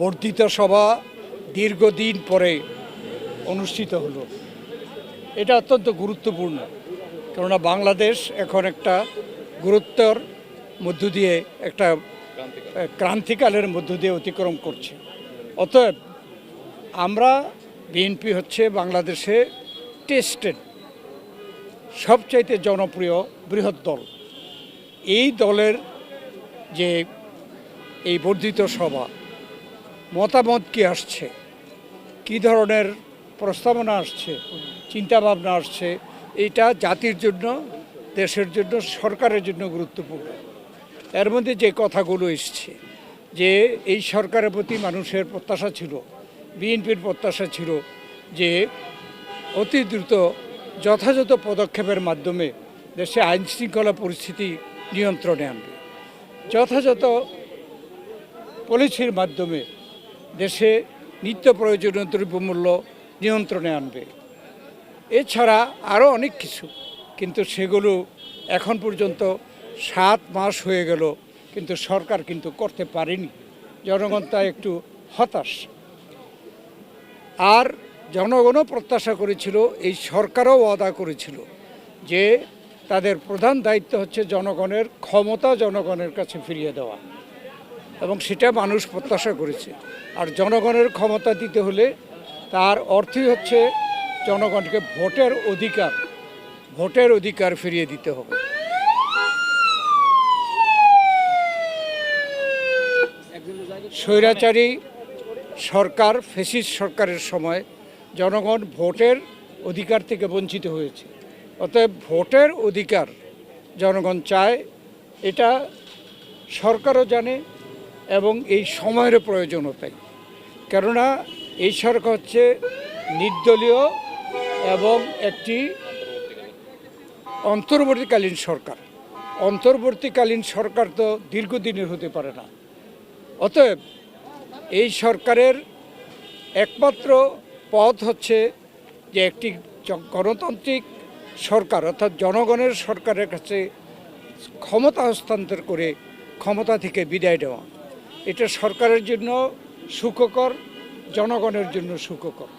বর্ধিত সভা দীর্ঘদিন পরে অনুষ্ঠিত হলো। এটা অত্যন্ত গুরুত্বপূর্ণ, কেননা বাংলাদেশ এখন একটা গুরুত্বর মধ্য দিয়ে একটা ক্রান্তিকালের মধ্য দিয়ে অতিক্রম করছে। অতএব আমরা বিএনপি হচ্ছে বাংলাদেশে টেস্টেড সবচাইতে জনপ্রিয় বৃহৎ দল। এই দলের যে এই বর্ধিত সভা মতামত কি আসছে? কি ধরনের প্রস্তাবনা আসছে? চিন্তাভাবনা আসছে? এটা জাতির জন্য, দেশের জন্য, সরকারের জন্য গুরুত্বপূর্ণ। এর মধ্যে যে কথাগুলো এসছে, যে এই সরকারের প্রতি মানুষের প্রত্যাশা ছিল, বিএনপির প্রত্যাশা ছিল যে অতি দ্রুত যথাযথ পদক্ষেপের মাধ্যমে দেশে আইন শৃঙ্খলা পরিস্থিতি নিয়ন্ত্রণে আনবে। যথাযথ পলিসির মাধ্যমে দেশে নিত্য প্রয়োজনীয় দ্রব্যমূল্য নিয়ন্ত্রণে আনবে। এছাড়া আরও অনেক কিছু, কিন্তু সেগুলো এখন পর্যন্ত সাত মাস হয়ে গেল, কিন্তু সরকার কিন্তু করতে পারেনি। জনগণ তা একটু হতাশ। আর জনগণও প্রত্যাশা করেছিল, এই সরকারও ওয়াদা করেছিল যে তাদের প্রধান দায়িত্ব হচ্ছে জনগণের ক্ষমতা জনগণের কাছে ফিরিয়ে দেওয়া। এবং সেটা মানুষ প্রত্যাশা করেছে। আর জনগণের ক্ষমতা দিতে হলে তার অর্থই হচ্ছে জনগণকে ভোটের অধিকার ভোটের অধিকার ফিরিয়ে দিতে হবে। স্বৈরাচারী সরকার ফেসিস সরকারের সময় জনগণ ভোটের অধিকার থেকে বঞ্চিত হয়েছে। অতএব ভোটের অধিকার জনগণ চায়, এটা সরকারও জানে এবং এই সময়ের প্রয়োজনও তাই কেননা এই সরকার হচ্ছে নির্দলীয় এবং একটি অন্তর্বর্তীকালীন সরকার। অন্তর্বর্তীকালীন সরকার তো দীর্ঘদিনের হতে পারে না। অতএব এই সরকারের একমাত্র পথ হচ্ছে যে একটি গণতান্ত্রিক সরকার অর্থাৎ জনগণের সরকারের কাছে ক্ষমতা হস্তান্তর করে ক্ষমতা থেকে বিদায় দেওয়া এটা সরকারের জন্য সুখকর জনগণের জন্য সুখকর।